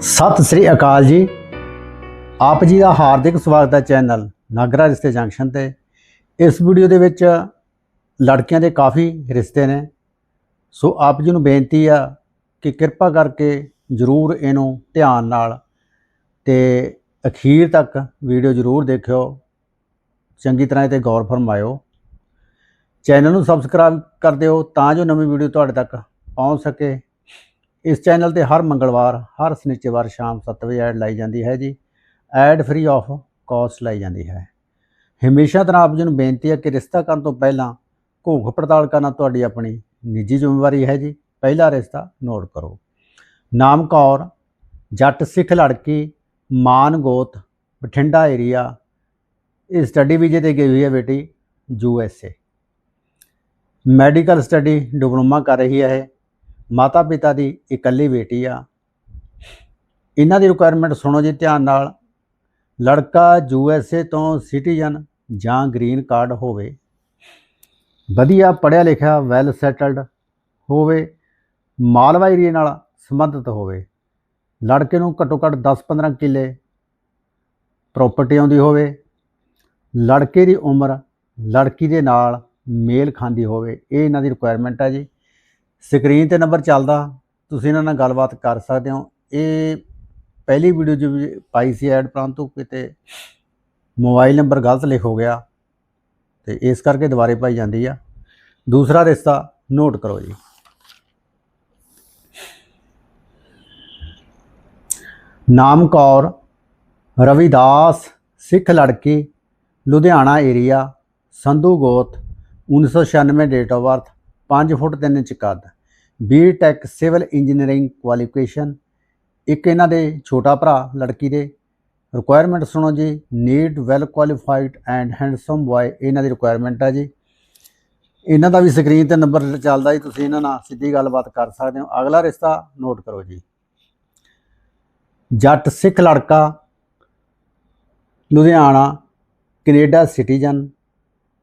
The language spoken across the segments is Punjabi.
ਸਤਿ ਸ੍ਰੀ ਅਕਾਲ ਜੀ। ਆਪ ਜੀ ਦਾ ਹਾਰਦਿਕ ਸਵਾਗਤ ਹੈ ਚੈਨਲ ਨਾਗਰਾ ਰਿਸ਼ਤੇ ਜੰਕਸ਼ਨ ਤੇ। ਇਸ ਵੀਡੀਓ ਦੇ ਵਿੱਚ ਲੜਕੀਆਂ ਦੇ ਕਾਫੀ ਰਿਸ਼ਤੇ ਨੇ। ਸੋ ਆਪ ਜੀ ਨੂੰ ਬੇਨਤੀ ਆ ਕਿ ਕਿਰਪਾ ਕਰਕੇ ਜਰੂਰ ਇਹਨੂੰ ਧਿਆਨ ਨਾਲ ਤੇ ਅਖੀਰ ਤੱਕ ਵੀਡੀਓ ਜਰੂਰ ਦੇਖਿਓ। ਚੰਗੀ ਤਰ੍ਹਾਂ ਇਹ ਤੇ ਗੌਰ ਫਰਮਾਇਓ। ਚੈਨਲ ਨੂੰ ਸਬਸਕ੍ਰਾਈਬ ਕਰ ਦਿਓ ਤਾਂ ਜੋ ਨਵੀਂ ਵੀਡੀਓ ਤੁਹਾਡੇ ਤੱਕ ਪਹੁੰਚ ਸਕੇ। ਇਸ ਚੈਨਲ ਤੇ ਹਰ ਮੰਗਲਵਾਰ, ਹਰ ਸ਼ਨੀਚਰਵਾਰ ਸ਼ਾਮ 7 ਵਜੇ ਐਡ ਲਾਈ ਜਾਂਦੀ ਹੈ ਜੀ। ਐਡ ਫ੍ਰੀ ਆਫ ਕਾਸਟ ਲਾਈ ਜਾਂਦੀ ਹੈ। ਹਮੇਸ਼ਾ ਤਰ੍ਹਾਂ ਆਪ ਜੀ ਨੂੰ ਬੇਨਤੀ ਹੈ ਕਿ ਰਿਸ਼ਤਾ ਕਰਨ ਤੋਂ ਪਹਿਲਾਂ ਘੋਖ ਪੜਤਾਲ ਕਰਨਾ ਤੁਹਾਡੀ ਆਪਣੀ ਨਿੱਜੀ ਜ਼ਿੰਮੇਵਾਰੀ ਹੈ ਜੀ। ਪਹਿਲਾ ਰਿਸ਼ਤਾ ਨੋਟ ਕਰੋ। ਨਾਮ ਕੌਰ, ਜੱਟ, ਸਿੱਖ, ਲੜਕੀ, ਮਾਨ, ਗੋਤ, ਬਠਿੰਡਾ ਏਰੀਆ ਇਹ ਸਟੱਡੀ ਵੀਜ਼ੇ ਤੇ ਗਈ ਹੋਈ ਹੈ ਬੇਟੀ, U S A. Medical study diploma ਕਰ ਰਹੀ ਹੈ ਮਾਤਾ ਪਿਤਾ ਦੀ ਇਕੱਲੀ ਬੇਟੀ ਆ। ਇਹਨਾਂ ਦੀ ਰਿਕੁਆਇਰਮੈਂਟ ਸੁਣੋ ਜੀ ਧਿਆਨ ਨਾਲ। ਲੜਕਾ ਯੂ ਐਸ ਏ ਤੋਂ ਸਿਟੀਜ਼ਨ ਜਾਂ ਗ੍ਰੀਨ ਕਾਰਡ ਹੋਵੇ। ਵਧੀਆ ਪੜ੍ਹਿਆ ਲਿਖਿਆ ਵੈਲ ਸੈਟਲਡ ਹੋਵੇ। ਮਾਲਵਾ ਏਰੀਏ ਨਾਲ ਸੰਬੰਧਿਤ ਹੋਵੇ। ਲੜਕੇ ਨੂੰ ਘੱਟੋ ਘੱਟ 10-15 ਕਿੱਲੇ ਪ੍ਰਾਪਰਟੀ ਆਉਂਦੀ ਹੋਵੇ। ਲੜਕੇ ਦੀ ਉਮਰ ਲੜਕੀ ਦੇ ਨਾਲ ਮੇਲ ਖਾਂਦੀ ਹੋਵੇ। ਇਹ ਇਹਨਾਂ ਦੀ ਰਿਕੁਆਇਰਮੈਂਟ ਹੈ ਜੀ। ਸਕਰੀਨ ਤੇ ਨੰਬਰ ਚੱਲਦਾ, ਤੁਸੀਂ ਇਹਨਾਂ ਨਾਲ ਗੱਲਬਾਤ ਕਰ ਸਕਦੇ ਹੋ। ਇਹ ਪਹਿਲੀ ਵੀਡੀਓ ਜੋ ਪਾਈ ਸੀ ਐਡ ਪ੍ਰੰਤੂ ਕਿਤੇ ਮੋਬਾਈਲ ਨੰਬਰ ਗਲਤ ਲਿਖ ਹੋ ਗਿਆ, ਤੇ ਇਸ ਕਰਕੇ ਦੁਬਾਰੇ ਪਾਈ ਜਾਂਦੀ ਆ। ਦੂਸਰਾ ਰਿਸ਼ਤਾ ਨੋਟ ਕਰੋ ਜੀ। ਨਾਮ ਕੌਰ, ਰਵਿਦਾਸ, ਸਿੱਖ ਲੜਕੀ, ਲੁਧਿਆਣਾ ਏਰੀਆ ਸੰਧੂ ਗੋਤ 1996 date of birth 5 foot 3 inch ਕੱਦ B tech civil engineering qualification ਇੱਕ ਇਹਨਾਂ ਦੇ ਛੋਟਾ ਭਰਾ ਲੜਕੀ ਦੇ। ਰਿਕੁਆਇਰਮੈਂਟ ਸੁਣੋ ਜੀ need well qualified and handsome boy ਇਹਨਾਂ ਦੀ ਰਿਕੁਆਇਰਮੈਂਟ ਆ ਜੀ। ਇਹਨਾਂ ਦਾ ਵੀ ਸਕਰੀਨ ਤੇ ਨੰਬਰ ਚੱਲਦਾ ਜੀ, ਤੁਸੀਂ ਇਹਨਾਂ ਨਾਲ ਸਿੱਧੀ ਗੱਲਬਾਤ ਕਰ ਸਕਦੇ ਹੋ। ਅਗਲਾ ਰਿਸ਼ਤਾ ਨੋਟ ਕਰੋ ਜੀ। ਜੱਟ ਸਿੱਖ ਲੜਕਾ, Ludhiana, Canada citizen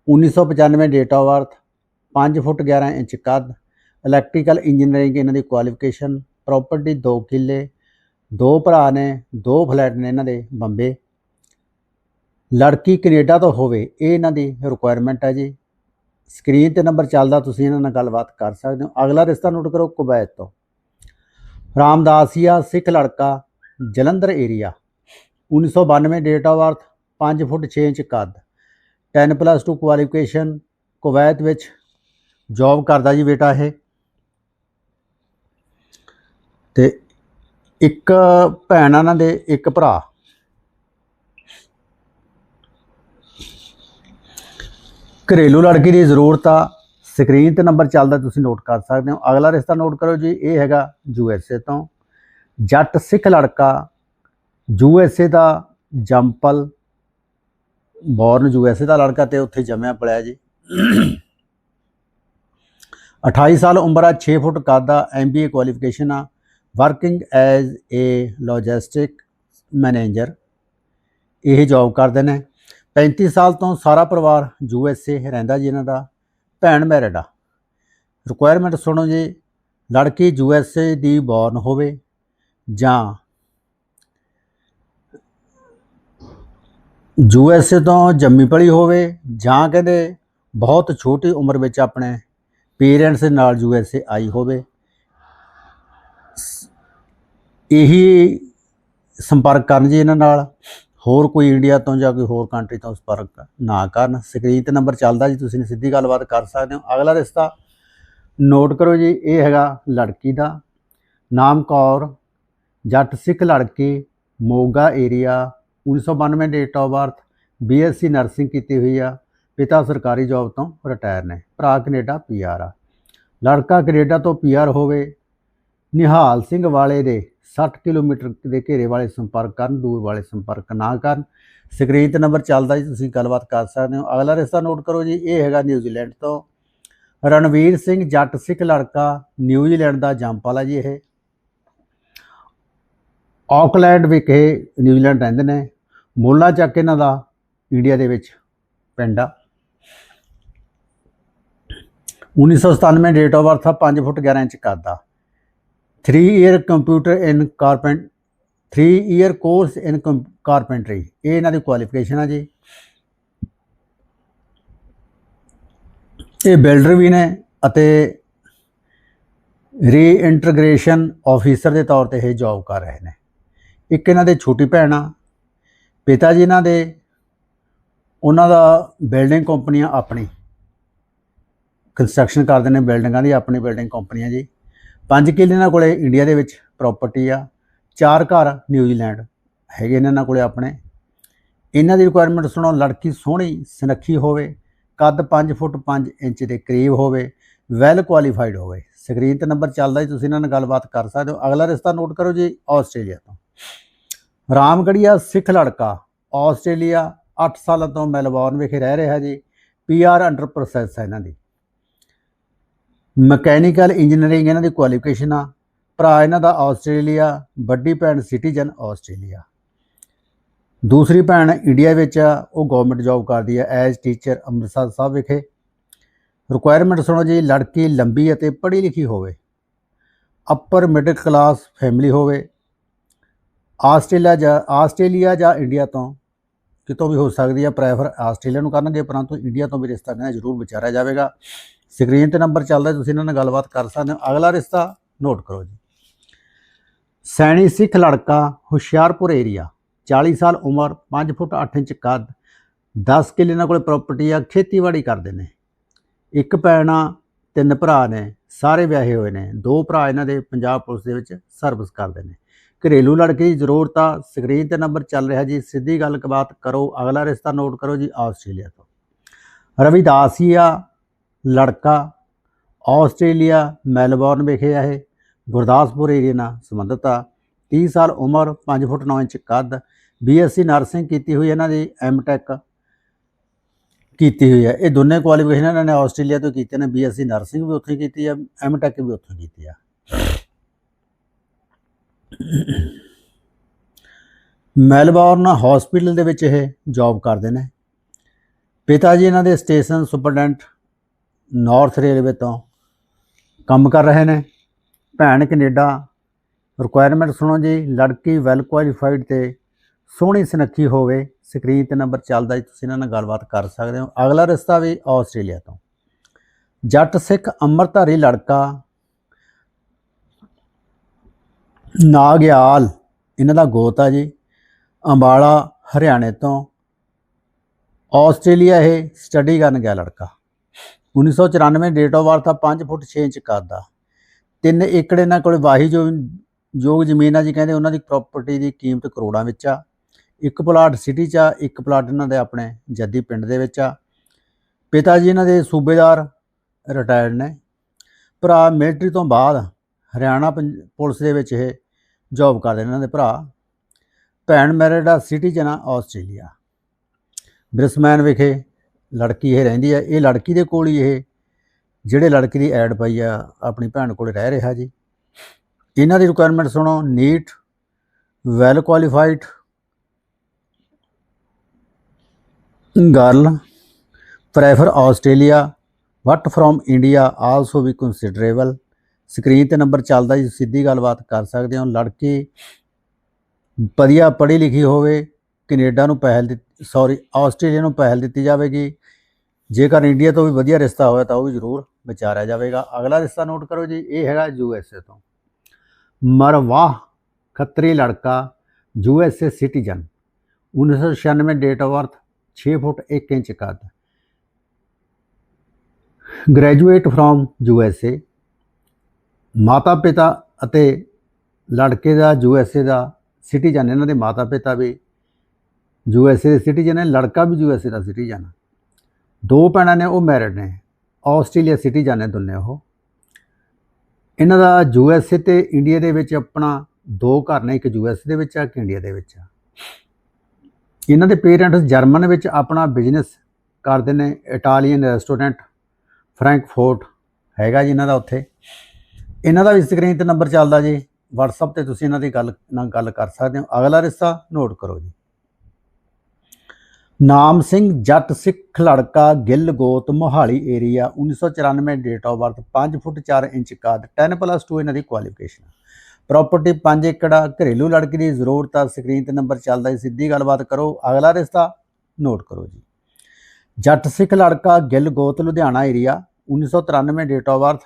1995 date of birth 5 foot 11 inch ਕੱਦ ਇਲੈਕਟ੍ਰੀਕਲ ਇੰਜੀਨੀਅਰਿੰਗ ਇਹਨਾਂ ਦੀ ਕੁਆਲੀਫਿਕੇਸ਼ਨ ਪ੍ਰਾਪਰਟੀ 2 ਕਿੱਲੇ, ਦੋ ਭਰਾ ਨੇ, ਦੋ ਫਲੈਟ ਨੇ ਇਹਨਾਂ ਦੇ ਬੰਬੇ। ਲੜਕੀ ਕੈਨੇਡਾ ਤੋਂ ਹੋਵੇ, ਇਹ ਇਹਨਾਂ ਦੀ ਰਿਕੁਆਇਰਮੈਂਟ ਹੈ ਜੀ। ਸਕਰੀਨ ਤੇ ਨੰਬਰ ਚੱਲਦਾ, ਤੁਸੀਂ ਇਹਨਾਂ ਨਾਲ ਗੱਲਬਾਤ ਕਰ ਸਕਦੇ ਹੋ। ਅਗਲਾ ਰਿਸ਼ਤਾ ਨੋਟ ਕਰੋ, ਕੁਵੈਤ ਤੋਂ। ਰਾਮਦਾਸੀਆ ਸਿੱਖ ਲੜਕਾ, Jalandhar area 1992 date of birth 5 foot 6 inch ਕੱਦ। 10 ਪਲੱਸ 2 ਕੁਆਲੀਫਿਕੇਸ਼ਨ ਕੁਵੈਤ ਵਿੱਚ ਜੌਬ ਕਰਦਾ ਜੀ ਬੇਟਾ ਇਹ। ਤੇ ਇੱਕ ਭੈਣ ਆ ਇਹਨਾਂ ਦੇ, ਇੱਕ ਭਰਾ। ਘਰੇਲੂ ਲੜਕੀ ਦੀ ਜ਼ਰੂਰਤ ਆ, ਸਕਰੀਨ ਤੇ ਨੰਬਰ ਚੱਲਦਾ ਤੁਸੀਂ ਨੋਟ ਕਰ ਸਕਦੇ ਹੋ। ਅਗਲਾ ਰਿਸ਼ਤਾ ਨੋਟ ਕਰੋ ਜੀ, ਇਹ ਹੈਗਾ ਯੂ ਐਸ ਏ ਤੋਂ। ਜੱਟ ਸਿੱਖ ਲੜਕਾ, ਯੂ ਐਸ ਏ ਦਾ ਜੰਪਲ ਬੌਰਨ ਯੂ ਐਸ ਏ ਦਾ ਲੜਕਾ ਤੇ ਉੱਥੇ ਜੰਮਿਆ ਪਲਿਆ ਜੀ। 28 ਸਾਲ ਉਮਰ ਆ 6 ਫੁੱਟ ਕੱਦ ਆ ਐਮਬੀਏ ਕੁਆਲੀਫਿਕੇਸ਼ਨ ਆ working as a logistic manager ਇਹ ਜੌਬ ਕਰਦੇ ਨੇ। 35 ਸਾਲ ਤੋਂ ਸਾਰਾ ਪਰਿਵਾਰ ਯੂ ਐਸ ਏ ਰਹਿੰਦਾ ਜੀ ਇਹਨਾਂ ਦਾ। ਭੈਣ ਮੈਰਿਡ ਆ। ਰਿਕੁਆਇਰਮੈਂਟ ਸੁਣੋ ਜੀ, ਲੜਕੀ ਯੂ ਐਸ ਏ ਦੀ ਬੌਰਨ ਹੋਵੇ ਜਾਂ ਯੂ ਐਸ ਏ ਤੋਂ ਜੰਮੀ ਪਲੀ ਹੋਵੇ ਜਾਂ ਕਹਿੰਦੇ ਬਹੁਤ ਛੋਟੀ ਉਮਰ ਵਿੱਚ ਆਪਣੇ ਪੇਰੈਂਟਸ ਦੇ ਨਾਲ ਯੂ ਐਸ ਏ ਆਈ ਹੋਵੇ, ਸ- ਇਹੀ ਸੰਪਰਕ ਕਰਨ ਜੀ ਇਹਨਾਂ ਨਾਲ, ਹੋਰ ਕੋਈ ਇੰਡੀਆ ਤੋਂ ਜਾਂ ਕੋਈ ਹੋਰ ਕੰਟਰੀ ਤੋਂ ਸੰਪਰਕ ਨਾ ਕਰਨ। ਸਕਰੀਨ ਤੇ ਨੰਬਰ ਚੱਲਦਾ ਜੀ, ਤੁਸੀਂ ਸਿੱਧੀ ਗੱਲਬਾਤ ਕਰ ਸਕਦੇ ਹੋ। ਅਗਲਾ ਰਿਸ਼ਤਾ ਨੋਟ ਕਰੋ ਜੀ, ਇਹ ਹੈਗਾ ਲੜਕੀ ਦਾ। ਨਾਮ ਕੌਰ, ਜੱਟ ਸਿੱਖ ਲੜਕੀ, Moga area 1992 date of birth BSc nursing ਕੀਤੀ ਹੋਈ ਆ। ਪਿਤਾ ਸਰਕਾਰੀ ਜੌਬ ਤੋਂ ਰਿਟਾਇਰ ਨੇ, ਭਰਾ ਕੈਨੇਡਾ ਪੀਆਰ ਆ। ਲੜਕਾ ਕੈਨੇਡਾ ਤੋਂ ਪੀਆਰ ਹੋਵੇ, ਨਿਹਾਲ ਸਿੰਘ ਵਾਲੇ ਦੇ 60 ਕਿਲੋਮੀਟਰ ਦੇ ਘੇਰੇ ਵਾਲੇ ਸੰਪਰਕ ਕਰਨ, ਦੂਰ ਵਾਲੇ ਸੰਪਰਕ ਨਾ ਕਰਨ। ਸਕਰੀਨ ਤੇ ਨੰਬਰ ਚੱਲਦਾ ਜੀ, ਤੁਸੀਂ ਗੱਲਬਾਤ ਕਰ ਸਕਦੇ ਹੋ। ਅਗਲਾ ਰਿਸ਼ਤਾ ਨੋਟ ਕਰੋ ਜੀ, ਇਹ ਹੈਗਾ ਨਿਊਜ਼ੀਲੈਂਡ ਤੋਂ। ਰਣਵੀਰ ਸਿੰਘ ਜੱਟ ਸਿੱਖ ਲੜਕਾ, ਨਿਊਜ਼ੀਲੈਂਡ ਦਾ ਜੰਪਲ ਜੀ ਇਹ। ਆਕਲੈਂਡ ਵਿਖੇ ਨਿਊਜ਼ੀਲੈਂਡ ਰਹਿੰਦੇ ਨੇ। ਮੋਲਾ ਚੱਕ ਇਹਨਾਂ ਦਾ, ਇੰਡੀਆ ਦੇ ਵਿੱਚ ਪਿੰਡ ਆ। 1997 ਡੇਟ ਆਫ ਬਰਥ ਆ 5 ਫੁੱਟ 11 ਇੰਚ ਕੱਦ ਆ। 3 year computer in carpentry 3 year course in carpentry ਇਹ ਇਹਨਾਂ ਦੀ ਕੁਆਲੀਫਿਕੇਸ਼ਨ ਆ ਜੀ। ਇਹ ਬਿਲਡਰ ਵੀ ਨੇ ਅਤੇ ਰੀਇੰਟੀਗ੍ਰੇਸ਼ਨ ਆਫੀਸਰ ਦੇ ਤੌਰ ਤੇ ਇਹ ਜੌਬ ਕਰ ਰਹੇ ਨੇ। ਇੱਕ ਇਹਨਾਂ ਦੇ ਛੋਟੀ ਭੈਣ ਆ, ਪਿਤਾ ਜੀ ਇਹਨਾਂ ਦੇ, ਉਹਨਾਂ ਦਾ ਬਿਲਡਿੰਗ ਕੰਪਨੀਆਂ ਆਪਣੀ। ਕੰਸਟਰਕਸ਼ਨ ਕਰਦੇ ਨੇ ਬਿਲਡਿੰਗਾਂ ਦੀ, ਆਪਣੀ ਬਿਲਡਿੰਗ ਕੰਪਨੀਆਂ ਜੀ ਪੰਜ ਕਿੱਲੇ ਇਹਨਾਂ ਕੋਲੇ ਇੰਡੀਆ ਦੇ ਵਿੱਚ ਪ੍ਰਾਪਰਟੀ ਆ, ਚਾਰ ਘਰ ਨਿਊਜ਼ੀਲੈਂਡ ਹੈਗੇ ਨੇ ਇਹਨਾਂ ਕੋਲੇ ਆਪਣੇ। ਇਹਨਾਂ ਦੀ ਰਿਕੁਆਇਰਮੈਂਟ ਸੁਣੋ, ਲੜਕੀ ਸੋਹਣੀ, ਸੁਨੱਖੀ ਹੋਵੇ, ਕੱਦ 5 ਫੁੱਟ 5 ਇੰਚ ਦੇ ਕਰੀਬ ਹੋਵੇ ਵੈਲ ਕੁਆਲੀਫਾਈਡ ਹੋਵੇ। ਸਕਰੀਨ ਤੇ ਨੰਬਰ ਚੱਲਦਾ ਜੀ, ਤੁਸੀਂ ਇਹਨਾਂ ਨਾਲ ਗੱਲਬਾਤ ਕਰ ਸਕਦੇ ਹੋ। ਅਗਲਾ ਰਿਸ਼ਤਾ ਨੋਟ ਕਰੋ ਜੀ, ਆਸਟ੍ਰੇਲੀਆ ਤੋਂ। ਰਾਮਗੜੀਆ ਸਿੱਖ ਲੜਕਾ, ਆਸਟ੍ਰੇਲੀਆ 8 ਸਾਲਾਂ ਤੋਂ ਮੈਲਬੌਰਨ ਵਿਖੇ ਰਹਿ ਰਿਹਾ ਜੀ। ਪੀਆਰ ਅੰਡਰ ਪ੍ਰੋਸੈਸ ਹੈ ਇਹਨਾਂ ਦੀ। ਮਕੈਨੀਕਲ ਇੰਜੀਨੀਅਰਿੰਗ ਇਹਨਾਂ ਦੀ ਕੁਆਲੀਫਿਕੇਸ਼ਨ ਆ। ਭਰਾ ਇਹਨਾਂ ਦਾ ਆਸਟ੍ਰੇਲੀਆ, ਵੱਡੀ ਭੈਣ ਸਿਟੀਜ਼ਨ ਆਸਟ੍ਰੇਲੀਆ। ਦੂਸਰੀ ਭੈਣ ਇੰਡੀਆ ਵਿੱਚ ਆ, ਉਹ ਗਵਰਨਮੈਂਟ ਜੌਬ ਕਰਦੀ ਆ ਐਜ਼ ਟੀਚਰ ਅੰਮ੍ਰਿਤਸਰ ਸਾਹਿਬ ਵਿਖੇ। ਰਿਕੁਆਇਰਮੈਂਟ ਸੁਣੋ ਜੀ, ਲੜਕੀ ਲੰਬੀ ਅਤੇ ਪੜ੍ਹੀ ਲਿਖੀ ਹੋਵੇ। ਅੱਪਰ ਮਿਡਲ ਕਲਾਸ ਫੈਮਿਲੀ ਹੋਵੇ। ਆਸਟ੍ਰੇਲੀਆ ਜਾਂ ਆਸਟ੍ਰੇਲੀਆ ਜਾਂ ਇੰਡੀਆ ਤੋਂ ਕਿਤੋਂ ਵੀ ਹੋ ਸਕਦੀ ਹੈ ਪ੍ਰੈਫਰ ਆਸਟ੍ਰੇਲੀਆ ਨੂੰ ਕਰਨਗੇ, ਪਰੰਤੂ ਇੰਡੀਆ ਤੋਂ ਵੀ ਰਿਸ਼ਤਾ ਕਹਿੰਦਾ ਜ਼ਰੂਰ ਵਿਚਾਰਿਆ ਜਾਵੇਗਾ। ਸਕਰੀਨ ਤੇ ਨੰਬਰ ਚੱਲਦਾ ਤੁਸੀਂ ਇਹਨਾਂ ਨਾਲ ਗੱਲਬਾਤ ਕਰ ਸਕਦੇ ਹੋ। ਅਗਲਾ ਰਿਸ਼ਤਾ ਨੋਟ ਕਰੋ ਜੀ। ਸੈਣੀ ਸਿੱਖ ਲੜਕਾ, ਹੁਸ਼ਿਆਰਪੁਰ ਏਰੀਆ 40 ਸਾਲ ਉਮਰ 5 ਫੁੱਟ 8 ਇੰਚ ਕੱਦ 10 ਕਿੱਲੇ ਇਹਨਾਂ ਕੋਲ ਪ੍ਰਾਪਰਟੀ ਆ, ਖੇਤੀਬਾੜੀ ਕਰਦੇ ਨੇ। ਇੱਕ ਭੈਣ ਆ, ਤਿੰਨ ਭਰਾ ਨੇ, ਸਾਰੇ ਵਿਆਹੇ ਹੋਏ ਨੇ। ਦੋ ਭਰਾ ਇਹਨਾਂ ਦੇ ਪੰਜਾਬ ਪੁਲਿਸ ਦੇ ਵਿੱਚ ਸਰਵਿਸ ਕਰਦੇ ਨੇ। ਘਰੇਲੂ ਲੜਕੇ ਦੀ ਜ਼ਰੂਰਤ ਆ ਸਕਰੀਨ ਤੇ ਨੰਬਰ ਚੱਲ ਰਿਹਾ ਜੀ। ਸਿੱਧੀ ਗੱਲ ਬਾਤ ਕਰੋ, ਅਗਲਾ ਰਿਸ਼ਤਾ ਨੋਟ ਕਰੋ ਜੀ ਆਸਟ੍ਰੇਲੀਆ ਤੋਂ। ਰਵਿਦਾਸੀਆ ਲੜਕਾ ਆਸਟ੍ਰੇਲੀਆ, ਮੈਲਬੌਰਨ ਵਿਖੇ ਆ ਇਹ। ਗੁਰਦਾਸਪੁਰ ਏਰੀਆ ਨਾਲ ਸੰਬੰਧਿਤ ਆ। 30 ਸਾਲ ਉਮਰ 5 ਫੁੱਟ 9 ਇੰਚ ਕੱਦ। ਬੀਐਸਸੀ ਨਰਸਿੰਗ ਕੀਤੀ ਹੋਈ ਇਹਨਾਂ ਦੀ ਐਮਟੈਕ ਕੀਤੀ ਹੋਈ ਹੈ ਇਹ ਦੋਨੇ ਕੁਆਲੀਫਿਕੇਸ਼ਨ ਇਹਨਾਂ ਨੇ ਆਸਟ੍ਰੇਲੀਆ ਤੋਂ ਕੀਤੇ ਨੇ। ਬੀਐਸਸੀ ਨਰਸਿੰਗ ਵੀ ਉੱਥੇ ਕੀਤੀ ਹੈ ਐਮਟੈਕ ਵੀ ਉੱਥੇ ਕੀਤੀ ਆ। ਮੈਲਬੌਰਨ ਹਸਪੀਟਲ ਦੇ ਵਿੱਚ ਇਹ ਜੌਬ ਕਰਦੇ ਨੇ। ਪਿਤਾ ਜੀ ਇਹਨਾਂ ਦੇ ਸਟੇਸ਼ਨ ਸੁਪਰਡੈਂਟ ਨਾਰਥ ਰੇਲਵੇ ਤੋਂ ਕੰਮ ਕਰ ਰਹੇ ਨੇ। ਭੈਣ ਕੈਨੇਡਾ ਰਿਕੁਆਇਰਮੈਂਟ ਸੁਣੋ ਜੀ, ਲੜਕੀ ਵੈਲ ਕੁਆਲੀਫਾਈਡ ਤੇ ਸੋਹਣੀ ਸੁਨੱਖੀ ਹੋਵੇ ਸਕਰੀਨ ਤੇ ਨੰਬਰ ਚੱਲਦਾ ਜੀ, ਤੁਸੀਂ ਇਹਨਾਂ ਨਾਲ ਗੱਲਬਾਤ ਕਰ ਸਕਦੇ ਹੋ। ਅਗਲਾ ਰਿਸ਼ਤਾ ਵੀ ਆਸਟ੍ਰੇਲੀਆ ਤੋਂ। ਜੱਟ ਸਿੱਖ ਅੰਮ੍ਰਿਤਧਾਰੀ ਲੜਕਾ ਨਾਗਿਆਲ, ਇਹਨਾਂ ਦਾ ਗੋਤ ਆ ਜੀ, ਅੰਬਾਲਾ, ਹਰਿਆਣੇ ਤੋਂ। ਆਸਟ੍ਰੇਲੀਆ ਇਹ ਸਟੱਡੀ ਕਰਨ ਗਿਆ ਲੜਕਾ। 1994 ਡੇਟ ਆਫ ਬਰਥ ਆ 5 ਫੁੱਟ 6 ਇੰਚ ਕੱਦ ਆ। ਤਿੰਨ ਏਕੜ ਇਹਨਾਂ ਕੋਲ ਵਾਹੀ ਜੋ ਯੋਗ ਜ਼ਮੀਨ ਆ ਜੀ, ਕਹਿੰਦੇ ਉਹਨਾਂ ਦੀ ਪ੍ਰਾਪਰਟੀ ਦੀ ਕੀਮਤ ਕਰੋੜਾਂ ਵਿੱਚ ਆ। ਇੱਕ ਪਲਾਟ ਸਿਟੀ 'ਚ ਆ, ਇੱਕ ਪਲਾਟ ਇਹਨਾਂ ਦੇ ਆਪਣੇ ਜੱਦੀ ਪਿੰਡ ਦੇ ਵਿੱਚ ਆ। ਪਿਤਾ ਜੀ ਇਹਨਾਂ ਦੇ ਸੂਬੇਦਾਰ ਰਿਟਾਇਰਡ ਨੇ। ਭਰਾ ਮਿਲਟਰੀ ਤੋਂ ਬਾਅਦ ਹਰਿਆਣਾ ਪੰਜ- ਪੁਲਿਸ ਦੇ ਵਿੱਚ ਇਹ ਜੌਬ ਕਰਦੇ ਨੇ ਇਹਨਾਂ ਦੇ ਭਰਾ। ਭੈਣ ਮੈਰਿਡ ਆ ਸਿਟੀਜ਼ਨ ਆ ਆਸਟ੍ਰੇਲੀਆ ਬ੍ਰਿਸਮੈਨ ਵਿਖੇ ਲੜਕੀ ਇਹ ਰਹਿੰਦੀ ਆ, ਇਹ ਲੜਕੀ ਦੇ ਕੋਲ ਹੀ ਇਹ, ਜਿਹੜੇ ਲੜਕੀ ਦੀ ਐਡ ਪਈ ਆ, ਆਪਣੀ ਭੈਣ ਕੋਲ ਰਹਿ ਰਿਹਾ ਜੀ। ਇਹਨਾਂ ਦੀ ਰਿਕੁਆਇਰਮੈਂਟ ਸੁਣੋ neat well qualified girl prefer Australia but from India also we considerable screen ਤੇ ਨੰਬਰ ਚੱਲਦਾ ਜੀ ਸਿੱਧੀ ਗੱਲਬਾਤ ਕਰ ਸਕਦੇ ਹੋ। ਲੜਕੀ ਵਧੀਆ ਪੜ੍ਹੀ ਲਿਖੀ ਹੋਵੇ, ਕੈਨੇਡਾ ਨੂੰ ਪਹਿਲ ਦਿੱਤੀ, ਸੌਰੀ, ਆਸਟ੍ਰੇਲੀਆ ਨੂੰ ਪਹਿਲ ਦਿੱਤੀ ਜਾਵੇਗੀ। ਜੇਕਰ ਇੰਡੀਆ ਤੋਂ ਵੀ ਵਧੀਆ ਰਿਸ਼ਤਾ ਹੋਇਆ ਤਾਂ ਉਹ ਵੀ ਜ਼ਰੂਰ ਵਿਚਾਰਿਆ ਜਾਵੇਗਾ। ਅਗਲਾ ਰਿਸ਼ਤਾ ਨੋਟ ਕਰੋ ਜੀ, ਇਹ ਹੈਗਾ ਯੂ ਐੱਸ ਏ ਤੋਂ। ਮਰਵਾਹ ਖੱਤਰੀ ਲੜਕਾ, U S A citizen. 1996 date of birth 6 foot 1 inch ਕੱਦ graduate from U S A. ਮਾਤਾ ਪਿਤਾ ਅਤੇ ਲੜਕੇ ਦਾ, ਯੂ ਐੱਸ ਏ ਦਾ, ਸਿਟੀਜ਼ਨ, ਇਹਨਾਂ ਦੇ ਮਾਤਾ ਪਿਤਾ ਵੀ ਯੂ ਐੱਸ ਏ ਦੇ ਸਿਟੀਜ਼ਨ ਹੈ, ਲੜਕਾ ਵੀ ਯੂ ਐੱਸ ਏ ਦਾ ਸਿਟੀਜ਼ਨ ਦੋ ਭੈਣਾਂ ਨੇ, ਉਹ ਮੈਰਿਡ ਨੇ, ਆਸਟ੍ਰੇਲੀਆ ਸਿਟੀਜ਼ਨ ਨੇ ਦੋਨੇ ਉਹ। ਇਹਨਾਂ ਦਾ ਯੂ ਐੱਸ ਏ ਤੇ ਇੰਡੀਆ ਦੇ ਵਿੱਚ ਆਪਣਾ ਦੋ ਘਰ ਨੇ, ਇੱਕ ਯੂ ਯੂਐਸ ਦੇ ਵਿੱਚ ਆ, ਇੱਕ ਇੰਡੀਆ ਦੇ ਵਿੱਚ ਆ। ਇਹਨਾਂ ਦੇ ਪੇਰੈਂਟਸ ਜਰਮਨ ਵਿੱਚ ਆਪਣਾ ਬਿਜ਼ਨਸ ਕਰਦੇ ਨੇ, ਇਟਾਲੀਅਨ ਰੈਸਟੋਰੈਂਟ, ਫਰੈਂਕਫੋਰਟ ਹੈਗਾ ਜੀ ਇਹਨਾਂ ਦਾ ਉੱਥੇ। ਇਹਨਾਂ ਦਾ ਵੀ ਸਕਰੀਨ ਤੇ ਨੰਬਰ ਚੱਲਦਾ ਜੀ। WhatsApp ਤੇ ਤੁਸੀਂ ਇਹਨਾਂ ਦੀ ਗੱਲ ਨਾਲ ਗੱਲ ਕਰ ਸਕਦੇ ਹੋ। ਅਗਲਾ ਰਿਸ਼ਤਾ ਨੋਟ ਕਰੋ ਜੀ। ਨਾਮ ਸਿੰਘ, ਜੱਟ ਸਿੱਖ ਲੜਕਾ, ਗਿੱਲ ਗੋਤ, Mohali area 1994 date of birth 5 foot 4 inch ਕੱਦ 10 2 ਇਹਨਾਂ ਦੀ ਕੁਆਲੀਫਿਕੇਸ਼ਨ ਪ੍ਰਾਪਰਟੀ 5 ਏਕੜ ਆ ਘਰੇਲੂ ਲੜਕੀ ਦੀ ਜ਼ਰੂਰਤ ਆ। ਸਕਰੀਨ ਤੇ ਨੰਬਰ ਚੱਲਦਾ ਹੈ ਸਿੱਧੀ ਗੱਲਬਾਤ ਕਰੋ। ਅਗਲਾ ਰਿਸ਼ਤਾ ਨੋਟ ਕਰੋ ਜੀ। ਜੱਟ ਸਿੱਖ ਲੜਕਾ, ਗਿੱਲ ਗੋਤ, Ludhiana area 1993 date of birth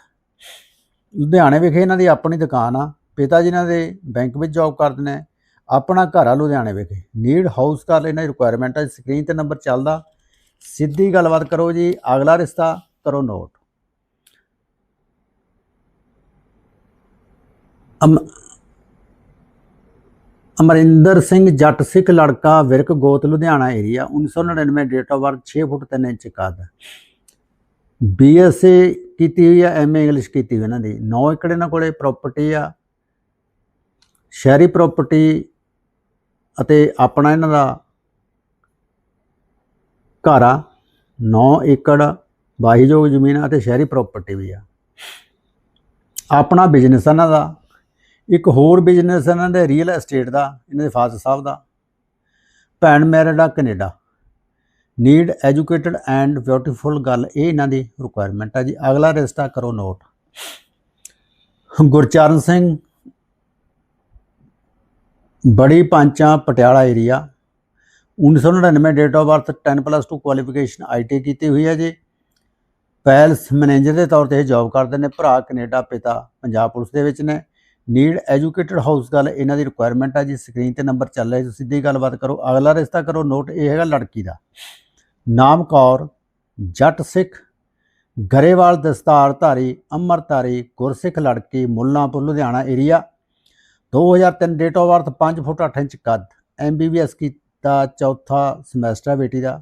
ਲੁਧਿਆਣੇ ਵਿਖੇ ਇਹਨਾਂ ਦੀ ਆਪਣੀ ਦੁਕਾਨ ਆ, ਪਿਤਾ ਜੀ ਇਹਨਾਂ ਦੇ ਬੈਂਕ ਵਿੱਚ ਜੌਬ ਕਰਦੇ ਨੇ, ਆਪਣਾ ਘਰ ਆ ਲੁਧਿਆਣੇ ਵਿਖੇ। ਨੀਡ ਹਾਊਸ ਕਰ ਦੀ ਰਿਕੁਆਇਰਮੈਂਟ ਹੈ ਸਕਰੀਨ ਤੇ ਨੰਬਰ ਚੱਲਦਾ। ਸਿੱਧੀ ਗੱਲਬਾਤ ਕਰੋ ਜੀ, ਅਗਲਾ ਰਿਸ਼ਤਾ ਕਰੋ ਨੋਟ ਅਮ ਅਮਰਿੰਦਰ ਸਿੰਘ ਜੱਟ ਸਿੱਖ ਲੜਕਾ ਵਿਰਕ ਗੋਤ Ludhiana area 1999 date of birth 6 foot 3 inch ਕੱਦ। ਬੀਐਸਏ ਕੀਤੀ ਹੋਈ ਆ ਐਮਏ ਇੰਗਲਿਸ਼ ਕੀਤੀ ਹੋਈ ਇਹਨਾਂ ਦੀ। 9 ਏਕੜ ਇਹਨਾਂ ਕੋਲੇ ਪ੍ਰਾਪਰਟੀ ਆ, ਸ਼ਹਿਰੀ ਪ੍ਰਾਪਰਟੀ ਅਤੇ ਆਪਣਾ ਇਹਨਾਂ ਦਾ ਘਰ ਆ। 9 ਏਕੜ ਵਾਹੀਯੋਗ ਜ਼ਮੀਨ ਆ ਅਤੇ ਸ਼ਹਿਰੀ ਪ੍ਰਾਪਰਟੀ ਵੀ ਆ। ਆਪਣਾ ਬਿਜ਼ਨਸ ਇਹਨਾਂ ਦਾ। ਇੱਕ ਹੋਰ ਬਿਜ਼ਨਸ ਇਹਨਾਂ ਦੇ ਰੀਅਲ ਐਸਟੇਟ ਦਾ, ਇਹਨਾਂ ਦੇ ਫਾਦਰ ਸਾਹਿਬ ਦਾ। ਭੈਣ ਮੈਰਿਡ ਆ Canada. Need, educated and beautiful girl ਇਹ ਇਹਨਾਂ ਦੀ ਰਿਕੁਆਇਰਮੈਂਟ ਆ ਜੀ। ਅਗਲਾ ਰਿਸ਼ਤਾ ਕਰੋ ਨੋਟ ਗੁਰਚਰਨ ਸਿੰਘ, ਬੜੀ ਪੰਚਾਂ, Patiala area 1999 date of birth 10 plus 2 qualification IT ਕੀਤੀ ਹੋਈ ਹੈ ਜੀ। ਪੈਲਸ ਮੈਨੇਜਰ ਦੇ ਤੌਰ ਤੇ ਇਹ ਜੌਬ ਕਰਦੇ ਨੇ। ਭਰਾ ਕੈਨੇਡਾ, ਪਿਤਾ ਪੰਜਾਬ ਪੁਲਿਸ ਦੇ ਵਿੱਚ ਨੇ। ਨੀਡ, ਐਜੂਕੇਟਡ ਹਾਊਸ ਗੱਲ ਇਹਨਾਂ ਦੀ ਰਿਕੁਆਇਰਮੈਂਟ ਆ ਜੀ। ਸਕਰੀਨ ਤੇ ਨੰਬਰ ਚੱਲ ਰਿਹਾ ਤੁਸੀਂ ਸਿੱਧੀ ਗੱਲਬਾਤ ਕਰੋ। ਅਗਲਾ ਰਿਸ਼ਤਾ ਕਰੋ ਨੋਟ ਇਹ ਹੈਗਾ ਲੜਕੀ ਦਾ। ਨਾਮ ਕੌਰ, ਜੱਟ ਸਿੱਖ, ਗਰੇਵਾਲ ਦਸਤਾਰਧਾਰੀ ਅੰਮ੍ਰਿਤਧਾਰੀ ਗੁਰਸਿੱਖ ਲੜਕੀ, Mullanpur, Ludhiana area 2003 date of birth 5 foot 8 inch ਕੱਦ ਐਮਬੀਬੀਐਸ ਕੀਤਾ ਚੌਥਾ ਸਮੈਸਟਰ ਬੇਟੀ ਦਾ,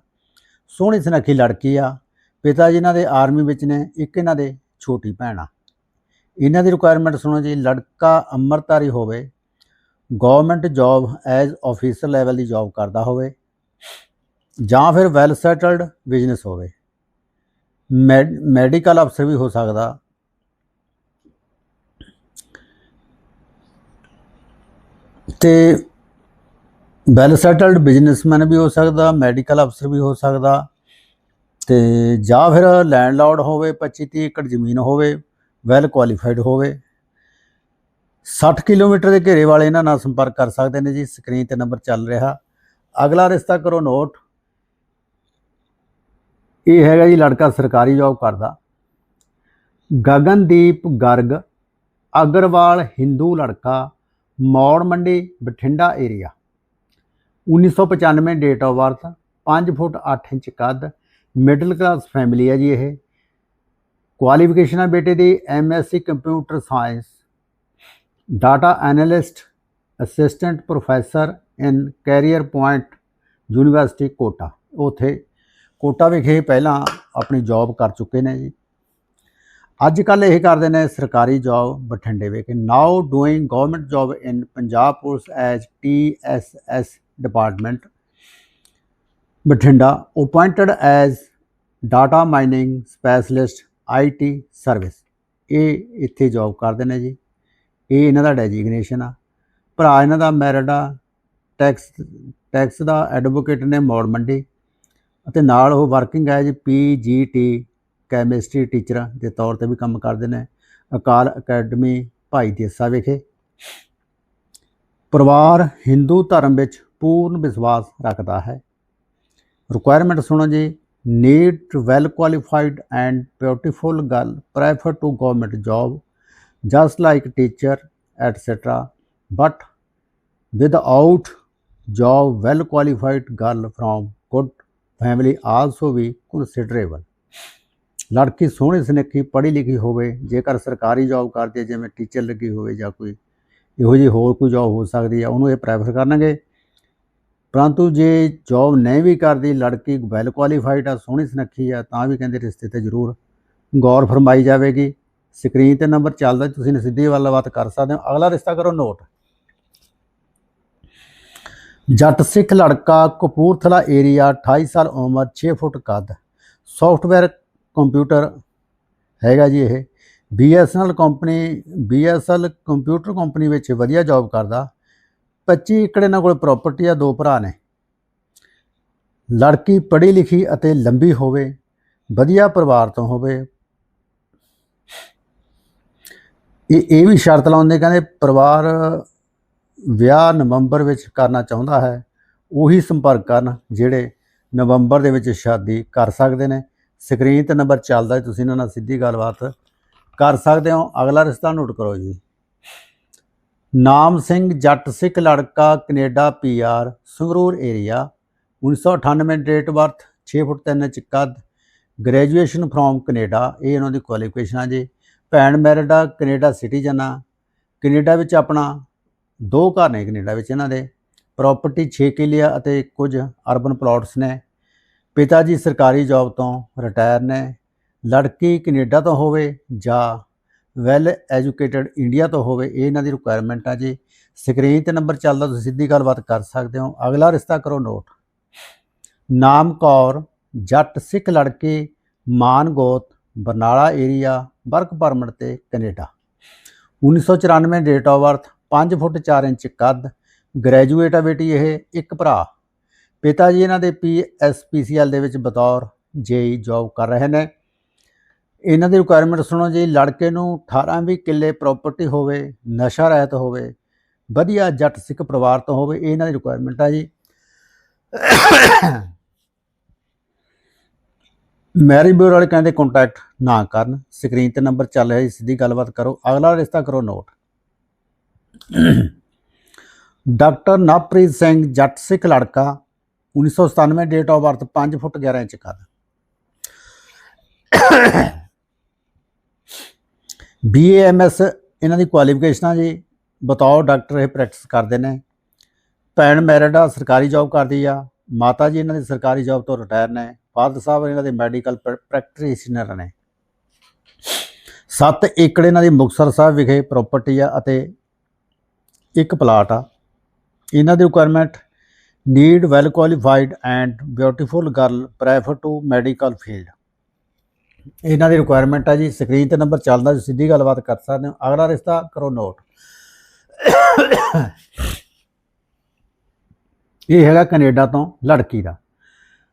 ਸੋਹਣੀ ਸੁਨੱਖੀ ਲੜਕੀ ਆ, ਪਿਤਾ ਜੀ ਇਹਨਾਂ ਦੇ ਆਰਮੀ ਵਿੱਚ ਨੇ, ਇੱਕ ਇਹਨਾਂ ਦੇ ਛੋਟੀ ਭੈਣ ਆ। ਇਹਨਾਂ ਦੀ ਰਿਕੁਆਇਰਮੈਂਟ ਸੁਣੋ ਜੀ, ਲੜਕਾ ਅੰਮ੍ਰਿਤਧਾਰੀ ਹੋਵੇ government job as officer level ਦੀ ਜੌਬ ਕਰਦਾ ਹੋਵੇ ਜਾਂ ਫਿਰ ਵੈਲ ਸੈਟਲਡ ਬਿਜ਼ਨਸ ਹੋਵੇ। ਮੈਡੀਕਲ ਅਫਸਰ ਵੀ ਹੋ ਸਕਦਾ। ਤੇ ਵੈਲ ਸੈਟਲਡ ਬਿਜ਼ਨਸਮੈਨ ਵੀ ਹੋ ਸਕਦਾ ਮੈਡੀਕਲ ਅਫਸਰ ਵੀ ਹੋ ਸਕਦਾ। ਤੇ ਜਾਂ ਫਿਰ ਲੈਂਡਲਾਰਡ ਹੋਵੇ 25 30 ਏਕੜ ਜ਼ਮੀਨ ਹੋਵੇ ਵੈਲ ਕੁਆਲੀਫਾਈਡ ਹੋਵੇ। 60 ਕਿਲੋਮੀਟਰ ਦੇ ਘੇਰੇ ਵਾਲੇ ਇਹਨਾਂ ਨਾਲ ਸੰਪਰਕ ਕਰ ਸਕਦੇ ਨੇ ਜੀ ਸਕਰੀਨ ਤੇ ਨੰਬਰ ਚੱਲ ਰਿਹਾ। ਅਗਲਾ ਰਿਸ਼ਤਾ ਕਰੋ ਨੋਟ। ਇਹ ਹੈਗਾ ਜੀ ਲੜਕਾ ਸਰਕਾਰੀ ਜੌਬ ਕਰਦਾ। ਗਗਨਦੀਪ ਗਰਗ, ਅਗਰਵਾਲ ਹਿੰਦੂ ਲੜਕਾ, Maur Mandi, Bathinda area 1995 date of birth 5 foot 8 inch ਕੱਦ ਮਿਡਲ ਕਲਾਸ ਫੈਮਿਲੀ ਹੈ ਜੀ ਇਹ। ਕੁਆਲੀਫਿਕੇਸ਼ਨ ਹੈ ਬੇਟੇ ਦੀ MSc computer science data analyst assistant professor in career point university Kota ਉਥੇ ਕੋਟਾ ਵਿਖੇ ਪਹਿਲਾਂ ਆਪਣੀ ਜੌਬ ਕਰ ਚੁੱਕੇ ਨੇ ਜੀ। ਅੱਜ ਕੱਲ ਇਹ ਕਰਦੇ ਨੇ ਸਰਕਾਰੀ ਜੌਬ ਬਠਿੰਡੇ ਵਿਖੇ। Now doing government job in Punjab police as TSS department Bathinda. Appointed as data mining specialist IT service ਇਹ ਇੱਥੇ ਜੌਬ ਕਰਦੇ ਨੇ ਜੀ। ਇਹ ਇਹਨਾਂ ਦਾ ਡੈਜਿਗਨੇਸ਼ਨ ਆ। ਭਰਾ ਇਹਨਾਂ ਦਾ ਮੈਰਿਡ ਆ। ਟੈਕਸ ਟੈਕਸ ਦਾ ਐਡਵੋਕੇਟ ਨੇ ਮੌੜ ਮੰਡੀ। ਅਤੇ ਨਾਲ ਉਹ ਵਰਕਿੰਗ ਐਜ ਪੀਜੀਟੀ ਕੈਮਿਸਟਰੀ ਟੀਚਰਾਂ ਦੇ ਤੌਰ ਤੇ ਵੀ ਕੰਮ ਕਰਦੇ ਨੇ, ਅਕਾਲ ਅਕੈਡਮੀ ਭਾਈ ਦੇਸਾ ਵਿਖੇ। ਪਰਿਵਾਰ ਹਿੰਦੂ ਧਰਮ ਵਿੱਚ ਪੂਰਨ ਵਿਸ਼ਵਾਸ ਰੱਖਦਾ ਹੈ। ਰਿਕੁਆਇਰਮੈਂਟ ਸੁਣੋ ਜੀ need well qualified and beautiful girl prefer to government job just like teacher etcetera but without job well qualified girl from good family also we considerable. ਲੜਕੀ ਸੋਹਣੀ ਸੁਨੱਖੀ, ਪੜ੍ਹੀ ਲਿਖੀ ਹੋਵੇ, ਜੇਕਰ ਸਰਕਾਰੀ ਜੌਬ ਕਰਦੀ ਹੈ, ਜਿਵੇਂ ਟੀਚਰ ਲੱਗੀ ਹੋਵੇ ਜਾਂ ਕੋਈ ਇਹੋ ਜਿਹੀ ਹੋਰ ਕੋਈ ਜੌਬ ਹੋ ਸਕਦੀ ਹੈ, ਉਹਨੂੰ ਇਹ ਪ੍ਰੈਫਰ ਕਰਨਗੇ। ਪਰੰਤੂ ਜੇ ਜੌਬ ਨਹੀਂ ਵੀ ਕਰਦੀ, ਲੜਕੀ ਵੈਲ ਕੁਆਲੀਫਾਈਡ ਆ, ਸੋਹਣੀ ਸੁਨੱਖੀ ਆ, ਤਾਂ ਵੀ ਕਹਿੰਦੇ ਰਿਸ਼ਤੇ ਤੇ ਜ਼ਰੂਰ ਗੌਰ ਫਰਮਾਈ ਜਾਵੇਗੀ। ਸਕਰੀਨ ਤੇ ਨੰਬਰ ਚੱਲਦਾ, ਤੁਸੀਂ ਸਿੱਧੀ ਗੱਲਬਾਤ ਕਰ ਸਕਦੇ ਹੋ। ਅਗਲਾ ਰਿਸ਼ਤਾ ਕਰੋ ਨੋਟ। ਜੱਟ ਸਿੱਖ ਲੜਕਾ ਕਪੂਰਥਲਾ ਏਰੀਆ 28 ਸਾਲ ਉਮਰ 6 ਫੁੱਟ ਕੱਦ। ਸੌਫਟਵੇਅਰ ਕੰਪਿਊਟਰ ਹੈਗਾ ਜੀ ਇਹ। BSNL company BSL computer company ਵਿੱਚ ਵਧੀਆ ਜੌਬ ਕਰਦਾ। 25 ਏਕੜ ਇਹਨਾਂ ਕੋਲ ਪ੍ਰਾਪਰਟੀ ਆ, ਦੋ ਭਰਾ ਨੇ। ਲੜਕੀ ਪੜ੍ਹੀ ਲਿਖੀ ਅਤੇ ਲੰਬੀ ਹੋਵੇ, ਵਧੀਆ ਪਰਿਵਾਰ ਤੋਂ ਹੋਵੇ। ਇਹ ਇਹ ਵੀ ਸ਼ਰਤ ਲਾਉਂਦੇ, ਕਹਿੰਦੇ ਪਰਿਵਾਰ ਵਿਆਹ ਨਵੰਬਰ ਵਿੱਚ ਕਰਨਾ ਚਾਹੁੰਦਾ ਹੈ, ਉਹੀ ਸੰਪਰਕ ਕਰਨ ਜਿਹੜੇ ਨਵੰਬਰ ਦੇ ਵਿੱਚ ਸ਼ਾਦੀ ਕਰ ਸਕਦੇ ਨੇ। ਸਕਰੀਨ ਤੇ ਨੰਬਰ ਚੱਲਦਾ ਤੁਸੀਂ ਇਹਨਾਂ ਨਾਲ ਸਿੱਧੀ ਗੱਲਬਾਤ ਕਰ ਸਕਦੇ ਹੋ। ਅਗਲਾ ਰਿਸ਼ਤਾ ਨੋਟ ਕਰੋ ਜੀ। ਨਾਮ ਸਿੰਘ ਜੱਟ ਸਿੱਖ ਲੜਕਾ, Canada PR Sangrur area 1998 date birth 6 foot 3 inch ਕੱਦ ਗ੍ਰੈਜੂਏਸ਼ਨ ਫਰੋਮ ਕੈਨੇਡਾ, ਇਹ ਇਹਨਾਂ ਦੀ ਕੁਆਲੀਫਿਕੇਸ਼ਨ ਆ ਜੀ। ਭੈਣ ਮੈਰਿਡ ਆ, ਕੈਨੇਡਾ ਸਿਟੀਜ਼ਨ ਆ। ਕੈਨੇਡਾ ਵਿੱਚ ਆਪਣਾ ਦੋ ਘਰ ਨੇ ਕੈਨੇਡਾ ਵਿੱਚ ਇਹਨਾਂ ਦੇ। ਪ੍ਰਾਪਰਟੀ 6 ਕਿੱਲੇ ਆ ਅਤੇ ਕੁਝ ਅਰਬਨ ਪਲਾਟਸ ਨੇ। ਪਿਤਾ ਜੀ ਸਰਕਾਰੀ ਜੌਬ ਤੋਂ ਰਿਟਾਇਰ ਨੇ। ਲੜਕੀ ਕੈਨੇਡਾ ਤੋਂ ਹੋਵੇ ਜਾਂ ਵੈਲ ਐਜੂਕੇਟਡ ਇੰਡੀਆ ਤੋਂ ਹੋਵੇ, ਇਹ ਇਹਨਾਂ ਦੀ ਰਿਕੁਆਇਰਮੈਂਟ ਆ ਜੀ। ਸਕਰੀਨ ਤੇ ਨੰਬਰ ਚੱਲਦਾ, ਤੁਸੀਂ ਸਿੱਧੀ ਗੱਲਬਾਤ ਕਰ ਸਕਦੇ ਹੋ। ਅਗਲਾ ਰਿਸ਼ਤਾ ਕਰੋ ਨੋਟ। ਨਾਮ ਕੌਰ, ਜੱਟ ਸਿੱਖ ਲੜਕੇ, ਮਾਨ ਗੋਤ, ਬਰਨਾਲਾ ਏਰੀਆ ਵਰਕ ਪਰਮਿਟ ਤੇ Canada. 1994 date of birth 5 foot 4 inch ਕੱਦ, ਗ੍ਰੈਜੂਏਟ ਆ ਬੇਟੀ ਇਹ ਇੱਕ ਭਰਾ। ਪਿਤਾ ਜੀ ਇਹਨਾਂ ਦੇ ਪੀਐਸਪੀਸੀਐਲ ਦੇ ਵਿੱਚ ਬਤੌਰ ਜੇਈ ਜੌਬ ਕਰ ਰਹੇ ਨੇ। ਇਹਨਾਂ ਦੀ ਰਿਕੁਆਇਰਮੈਂਟ ਸੁਣੋ ਜੀ, ਲੜਕੇ ਨੂੰ 18 ਵੀ ਕਿੱਲੇ ਪ੍ਰਾਪਰਟੀ ਹੋਵੇ, ਨਸ਼ਾ ਰਹਿਤ ਹੋਵੇ, ਵਧੀਆ ਜੱਟ ਸਿੱਖ ਪਰਿਵਾਰ ਤੋਂ ਹੋਵੇ ਇਹਨਾਂ ਦੀ ਰਿਕੁਆਇਰਮੈਂਟ ਆ ਜੀ। ਮੈਰਿਜ ਬਿਊਰੋ ਵਾਲੇ ਕਹਿੰਦੇ ਕੰਟੈਕਟ ਨਾ ਕਰਨ ਸਕਰੀਨ ਤੇ ਨੰਬਰ ਚੱਲ ਰਿਹਾ ਜੀ, ਸਿੱਧੀ ਗੱਲਬਾਤ ਕਰੋ। ਅਗਲਾ ਰਿਸ਼ਤਾ ਕਰੋ ਨੋਟ। ਡਾਕਟਰ ਨਵਪ੍ਰੀਤ ਸਿੰਘ ਜੱਟ ਸਿੱਖ ਲੜਕਾ 1997 date of birth 5 foot 11 inch ਕੱਦ ਬੀਏਐਮਐਸ ਇਹਨਾਂ ਦੀ ਕੁਆਲੀਫਿਕੇਸ਼ਨਾਂ ਜੀ। ਬਤੌਰ ਡਾਕਟਰ ਇਹ ਪ੍ਰੈਕਟਿਸ ਕਰਦੇ ਨੇ। ਭੈਣ ਮੈਰਿਡ ਆ, ਸਰਕਾਰੀ ਜੌਬ ਕਰਦੀ ਆ। ਮਾਤਾ ਜੀ ਇਹਨਾਂ ਦੀ ਸਰਕਾਰੀ ਜੌਬ ਤੋਂ ਰਿਟਾਇਰ ਨੇ। ਫਾਦਰ ਸਾਹਿਬ ਇਹਨਾਂ ਦੇ ਮੈਡੀਕਲ ਪ੍ਰੈਕਟੀਸ਼ਨਰ ਨੇ। 7 ਏਕੜ ਇਹਨਾਂ ਦੀ ਮੁਕਤਸਰ ਸਾਹਿਬ ਵਿਖੇ ਪ੍ਰਾਪਰਟੀ ਆ ਅਤੇ ਇੱਕ ਪਲਾਟ ਆ। ਇਹਨਾਂ ਦੀ requirement need well qualified and beautiful girl prefer to medical field ਇਹਨਾਂ ਦੀ ਰਿਕੁਆਇਰਮੈਂਟ ਆ ਜੀ ਸਕਰੀਨ ਤੇ ਨੰਬਰ ਚੱਲਦਾ ਜੀ, ਸਿੱਧੀ ਗੱਲਬਾਤ ਕਰ ਸਕਦੇ ਹੋ। ਅਗਲਾ ਰਿਸ਼ਤਾ ਕਰੋ ਨੋਟ ਇਹ ਹੈਗਾ ਕੈਨੇਡਾ ਤੋਂ ਲੜਕੀ ਦਾ।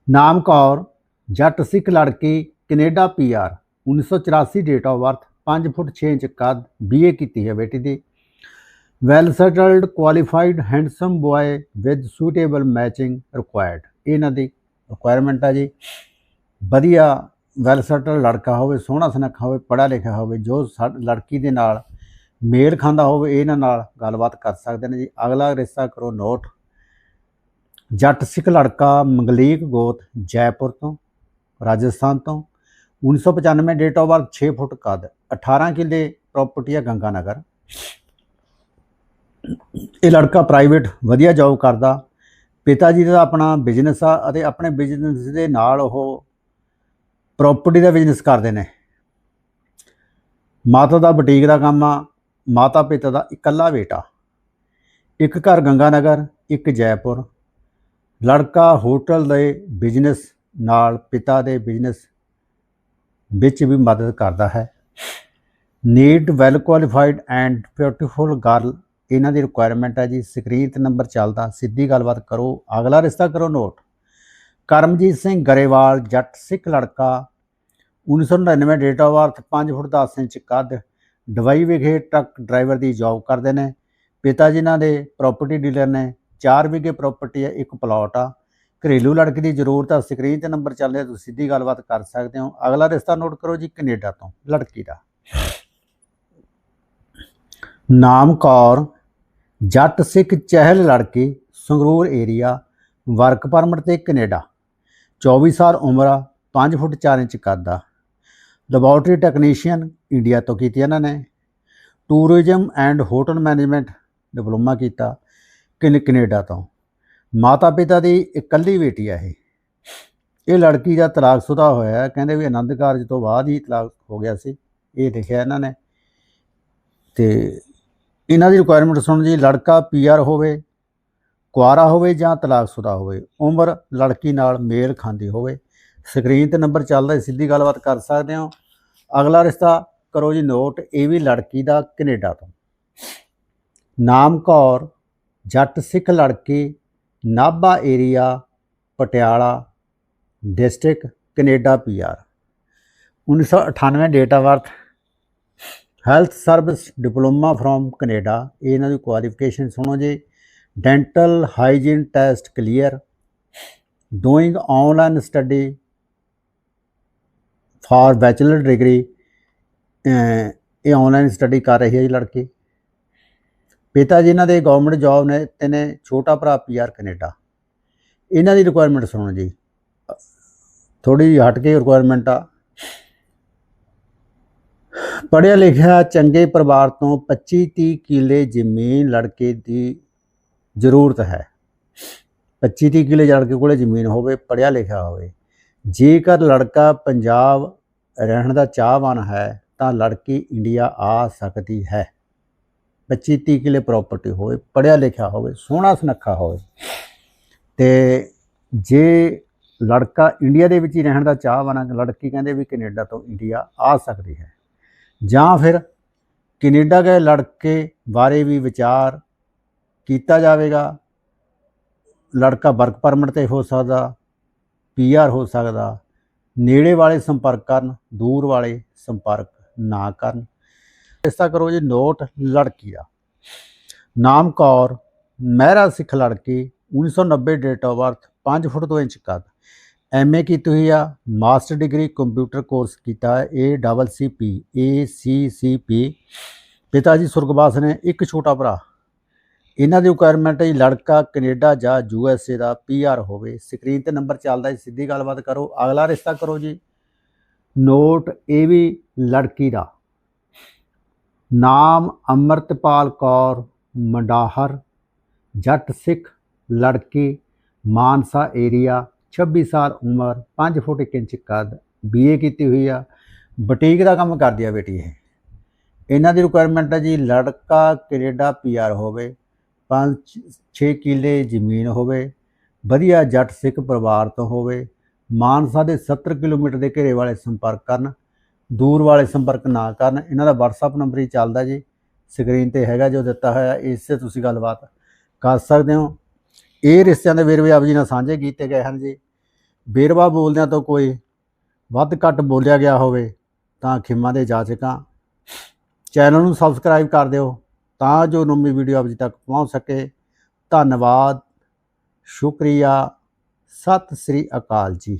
ਨਾਮ ਕੌਰ, ਜੱਟ ਸਿੱਖ ਲੜਕੀ, Canada PR 1984 date of birth 5 foot 6 inch ਕੱਦ ਬੀਏ ਕੀਤੀ ਹੈ ਬੇਟੀ ਦੀ। Well settled qualified handsome boy with suitable matching required ਇਹਨਾਂ ਦੀ ਰਿਕੁਆਇਰਮੈਂਟ ਆ ਜੀ। ਵਧੀਆ ਵੈਲ ਸੈਟਲ ਲੜਕਾ ਹੋਵੇ, ਸੋਹਣਾ ਸੁਨੱਖਾ ਹੋਵੇ ਪੜ੍ਹਾ ਲਿਖਿਆ ਹੋਵੇ, ਜੋ ਸਾ- ਲੜਕੀ ਦੇ ਨਾਲ ਮੇਲ ਖਾਂਦਾ ਹੋਵੇ, ਇਹਨਾਂ ਨਾਲ ਗੱਲਬਾਤ ਕਰ ਸਕਦੇ ਨੇ ਜੀ। ਅਗਲਾ ਰਿਸ਼ਤਾ ਕਰੋ ਨੋਟ। ਜੱਟ ਸਿੱਖ ਲੜਕਾ ਮੰਗਲੀਕ ਗੋਤ ਜੈਪੁਰ ਤੋਂ, ਰਾਜਸਥਾਨ ਤੋਂ। 1995 ਡੇਟ ਆਫ ਬਰਥ 6 ਫੁੱਟ ਕੱਦ 18 ਕਿੱਲੇ ਪ੍ਰਾਪਰਟੀ ਆ ਗੰਗਾ ਨਗਰ ਇਹ ਲੜਕਾ ਪ੍ਰਾਈਵੇਟ ਵਧੀਆ ਜੌਬ ਕਰਦਾ। ਪਿਤਾ ਜੀ ਦਾ ਆਪਣਾ ਬਿਜ਼ਨਸ ਆ ਅਤੇ ਆਪਣੇ ਬਿਜ਼ਨਸ ਦੇ ਨਾਲ ਉਹ ਪ੍ਰਾਪਰਟੀ ਦਾ ਬਿਜ਼ਨਸ ਕਰਦੇ ਨੇ। ਮਾਤਾ ਦਾ ਬੁਟੀਕ ਦਾ ਕੰਮ ਆ, ਮਾਤਾ ਪਿਤਾ ਦਾ ਇਕੱਲਾ ਬੇਟਾ। ਇੱਕ ਘਰ ਗੰਗਾ ਨਗਰ ਇੱਕ ਜੈਪੁਰ। ਲੜਕਾ ਹੋਟਲ ਦੇ ਬਿਜ਼ਨਸ ਨਾਲ ਪਿਤਾ ਦੇ ਬਿਜ਼ਨਸ ਵਿੱਚ ਵੀ ਮਦਦ ਕਰਦਾ ਹੈ। Need well qualified and beautiful girl ਇਹਨਾਂ ਦੀ ਰਿਕੁਆਇਰਮੈਂਟ ਹੈ ਜੀ ਸਕਰੀਨ ਤੇ ਨੰਬਰ ਚੱਲਦਾ, ਸਿੱਧੀ ਗੱਲਬਾਤ ਕਰੋ, ਅਗਲਾ ਰਿਸ਼ਤਾ ਕਰੋ ਨੋਟ ਕਰਮਜੀਤ ਸਿੰਘ ਗਰੇਵਾਲ, ਜੱਟ ਸਿੱਖ ਲੜਕਾ 1999 date of birth 5 foot 10 inch ਕੱਦ ਦੁਬਈ ਵਿਖੇ ਟਰੱਕ ਡਰਾਈਵਰ ਦੀ ਜੌਬ ਕਰਦੇ ਨੇ। ਪਿਤਾ ਜੀ ਇਹਨਾਂ ਦੇ ਪ੍ਰਾਪਰਟੀ ਡੀਲਰ ਨੇ 4 ਵਿਗੇ ਪ੍ਰਾਪਰਟੀ ਹੈ ਇੱਕ ਪਲਾਟ ਆ। ਘਰੇਲੂ ਲੜਕੀ ਦੀ ਜ਼ਰੂਰਤ ਆ ਸਕਰੀਨ ਤੇ ਨੰਬਰ ਚੱਲ ਰਿਹਾ ਤੁਸੀਂ ਸਿੱਧੀ ਗੱਲਬਾਤ ਕਰ ਸਕਦੇ ਹੋ। ਅਗਲਾ ਰਿਸ਼ਤਾ ਨੋਟ ਕਰੋ ਜੀ, ਕੈਨੇਡਾ ਤੋਂ, ਲੜਕੀ ਦਾ। ਨਾਮ ਕੌਰ ਜੱਟ ਸਿੱਖ ਚਹਿਲ ਲੜਕੀ ਸੰਗਰੂਰ ਏਰੀਆ ਵਰਕ ਪਰਮਿਟ ਤੇ ਕੈਨੇਡਾ। 24 ਸਾਲ ਉਮਰਾ ਆ 5 ਫੁੱਟ 4 ਇੰਚ ਕੱਦ ਆ। ਲੈਬੋਰਟਰੀ ਟੈਕਨੀਸ਼ੀਅਨ ਇੰਡੀਆ ਤੋਂ ਕੀਤੀ ਇਹਨਾਂ ਨੇ। Tourism and hotel management diploma ਕੀਤਾ ਕੈਨ, ਕੈਨੇਡਾ ਤੋਂ। ਮਾਤਾ ਪਿਤਾ ਦੀ ਇਕੱਲੀ ਬੇਟੀ ਆ ਇਹ। ਇਹ ਲੜਕੀ ਦਾ ਤਲਾਕਸ਼ੁਦਾ ਹੋਇਆ, ਕਹਿੰਦੇ ਵੀ ਆਨੰਦ ਕਾਰਜ ਤੋਂ ਬਾਅਦ ਹੀ ਤਲਾਕ ਹੋ ਗਿਆ ਸੀ। ਇਹ ਲਿਖਿਆ ਇਹਨਾਂ ਨੇ। ਤੇ ਇਹਨਾਂ ਦੀ ਰਿਕੁਆਇਰਮੈਂਟ ਸੁਣ ਜੀ ਲੜਕਾ ਪੀਆਰ ਹੋਵੇ, ਕੁਆਰਾ ਹੋਵੇ ਜਾਂ ਤਲਾਕਸ਼ੁਦਾ ਹੋਵੇ, ਉਮਰ ਲੜਕੀ ਨਾਲ ਮੇਲ ਖਾਂਦੀ ਹੋਵੇ। ਸਕਰੀਨ ਤੇ ਨੰਬਰ ਚੱਲਦਾ ਸਿੱਧੀ ਗੱਲਬਾਤ ਕਰ ਸਕਦੇ ਹੋ। ਅਗਲਾ ਰਿਸ਼ਤਾ, ਕਰੋ ਜੀ ਨੋਟ ਇਹ ਵੀ ਲੜਕੀ ਦਾ ਕੈਨੇਡਾ ਤੋਂ। ਨਾਮ ਕੌਰ, ਜੱਟ ਸਿੱਖ ਲੜਕੀ, Nabha area, Patiala district Canada PR 1998 date of birth health service diploma from Canada. ਇਹ ਇਹਨਾਂ ਦੀ ਕੁਆਲੀਫਿਕੇਸ਼ਨ ਸੁਣੋ ਜੀ। Dental hygiene test clear. Doing online study for bachelor degree. ਇਹ ਆਨਲਾਈਨ ਸਟੱਡੀ ਕਰ ਰਹੀ ਹੈ ਜੀ ਲੜਕੀ। ਪਿਤਾ ਜੀ ਇਹਨਾਂ ਦੇ ਗਵਰਨਮੈਂਟ ਜੌਬ ਨੇ ਤੇ ਨੇ ਛੋਟਾ ਭਰਾ ਪੀਆਰ ਕੈਨੇਡਾ। ਇਹਨਾਂ ਦੀ ਰਿਕੁਆਇਰਮੈਂਟ ਸੁਣੋ ਜੀ। ਥੋੜੀ ਜਿਹੀ ਹਟ ਕੇ ਰਿਕੁਆਇਰਮੈਂਟ ਆ। ਪੜ੍ਹਿਆ ਲਿਖਿਆ ਚੰਗੇ ਪਰਿਵਾਰ ਤੋਂ 25 30 ਕਿੱਲੇ ਜ਼ਮੀਨ ਲੜਕੇ ਦੀ ਜ਼ਰੂਰਤ ਹੈ। 25 30 ਕਿੱਲੇ ਲੜਕੇ ਕੋਲੇ ਜ਼ਮੀਨ ਹੋਵੇ, ਪੜ੍ਹਿਆ ਲਿਖਿਆ ਹੋਵੇ। ਜੇਕਰ ਲੜਕਾ ਪੰਜਾਬ ਰਹਿਣ ਦਾ ਚਾਹਵਾਨ ਹੈ, ਤਾਂ ਲੜਕੀ ਇੰਡੀਆ ਆ ਸਕਦੀ ਹੈ। 25 30 ਕਿੱਲੇ ਪ੍ਰਾਪਰਟੀ ਹੋਵੇ, ਪੜ੍ਹਿਆ ਲਿਖਿਆ ਹੋਵੇ, ਸੋਹਣਾ ਸੁਨੱਖਾ ਹੋਵੇ। ਤੇ ਜੇ ਲੜਕਾ ਇੰਡੀਆ ਦੇ ਵਿੱਚ ਹੀ ਰਹਿਣ ਦਾ ਚਾਹਵਾਨ ਹੈ, ਲੜਕੀ ਕਹਿੰਦੇ ਵੀ ਕੈਨੇਡਾ ਤੋਂ ਇੰਡੀਆ ਆ ਸਕਦੀ ਹੈ। ਜਾਂ ਫਿਰ ਕੈਨੇਡਾ ਗਏ ਲੜਕੇ ਬਾਰੇ ਵੀ ਵਿਚਾਰ ਕੀਤਾ ਜਾਵੇਗਾ। ਲੜਕਾ ਵਰਕ ਪਰਮਿਟ ਤੇ ਹੋ ਸਕਦਾ ਪੀਆਰ ਹੋ ਸਕਦਾ, ਨੇੜੇ ਵਾਲੇ ਸੰਪਰਕ ਕਰਨ, ਦੂਰ ਵਾਲੇ ਸੰਪਰਕ ਨਾ ਕਰਨ। ਇਸ ਤਰ੍ਹਾਂ ਕਰੋ ਜੀ, ਨੋਟ ਲੜਕੀ ਦਾ। ਨਾਮ ਕੌਰ, ਮਹਿਰਾ ਸਿੱਖ ਲੜਕੀ 1990 date of birth 5 foot 2 inch ਕੱਦ। ਐਮਏ ਕੀਤੀ ਹੋਈ ਆ, ਮਾਸਟਰ ਡਿਗਰੀ ਕੰਪਿਊਟਰ ਕੋਰਸ ਕੀਤਾ ਹੈ ਏ ਡਬਲ ਸੀ ਪੀ ਏ ਸੀ ਸੀ ਪੀ ਪਿਤਾ ਜੀ ਸੁਰਗਵਾਸ ਨੇ ਇੱਕ ਛੋਟਾ ਭਰਾ। ਇਹਨਾਂ ਦੀ ਰਿਕੁਆਇਰਮੈਂਟ ਹੈ ਜੀ ਲੜਕਾ ਕੈਨੇਡਾ ਜਾਂ ਯੂ ਐਸ ਏ ਦਾ ਪੀ ਆਰ ਹੋਵੇ। ਸਕਰੀਨ ਤੇ ਨੰਬਰ ਚੱਲਦਾ ਜੀ, ਸਿੱਧੀ ਗੱਲਬਾਤ ਕਰੋ। ਅਗਲਾ ਰਿਸ਼ਤਾ ਕਰੋ ਜੀ। ਨੋਟ ਇਹ ਵੀ ਲੜਕੀ ਦਾ। ਨਾਮ ਅਮਰਤਪਾਲ ਕੌਰ ਮੰਡਾਹਰ, ਜੱਟ ਸਿੱਖ, ਲੜਕੀ, ਮਾਨਸਾ ਏਰੀਆ 26 ਸਾਲ ਉਮਰ 5 ਫੁੱਟ 1 ਇੰਚ ਕੱਦ ਬੀਏ ਕੀਤੀ ਹੋਈ ਆ। ਬੁਟੀਕ ਦਾ ਕੰਮ ਕਰਦੀ ਆ ਬੇਟੀ ਇਹ। ਇਹਨਾਂ ਦੀ ਰਿਕੁਆਇਰਮੈਂਟ ਹੈ ਜੀ ਲੜਕਾ ਕੈਨੇਡਾ ਪੀਆਰ ਹੋਵੇ 5 6 ਕਿੱਲੇ ਜ਼ਮੀਨ ਹੋਵੇ, ਵਧੀਆ ਜੱਟ ਸਿੱਖ ਪਰਿਵਾਰ ਤੋਂ ਹੋਵੇ, ਮਾਨਸਾ ਦੇ 70 ਕਿਲੋਮੀਟਰ ਦੇ ਘੇਰੇ ਵਾਲੇ ਸੰਪਰਕ ਕਰਨ, ਦੂਰ ਵਾਲੇ ਸੰਪਰਕ ਨਾ ਕਰਨ, ਇਹਨਾਂ ਦਾ WhatsApp ਨੰਬਰ ਹੀ ਚੱਲਦਾ ਜੀ। ਸਕਰੀਨ ਤੇ ਹੈਗਾ ਜੋ ਦਿੱਤਾ ਹੋਇਆ, ਇਸ ਤੇ ਤੁਸੀਂ ਗੱਲਬਾਤ ਕਰ ਸਕਦੇ ਹੋ। ਇਹ ਰਿਸ਼ਤਿਆਂ ਦੇ ਵੇਰਵੇ ਆਪ ਜੀ ਨਾਲ ਸਾਂਝੇ ਕੀਤੇ ਗਏ ਹਨ ਜੀ। ਵੇਰਵਾ ਬੋਲਦਿਆਂ ਤੋਂ ਕੋਈ ਵੱਧ ਘੱਟ ਬੋਲਿਆ ਗਿਆ ਹੋਵੇ ਤਾਂ ਖਿਮਾ ਦੇ ਜਾਚਕਾਂ ਚੈਨਲ ਨੂੰ ਸਬਸਕ੍ਰਾਈਬ ਕਰ ਦਿਓ ਤਾਂ ਜੋ ਨਵੀਂ ਵੀਡੀਓ ਆਪ ਜੀ ਤੱਕ ਪਹੁੰਚ ਸਕੇ। ਧੰਨਵਾਦ। ਸ਼ੁਕਰੀਆ। ਸਤਿ ਸ੍ਰੀ ਅਕਾਲ ਜੀ।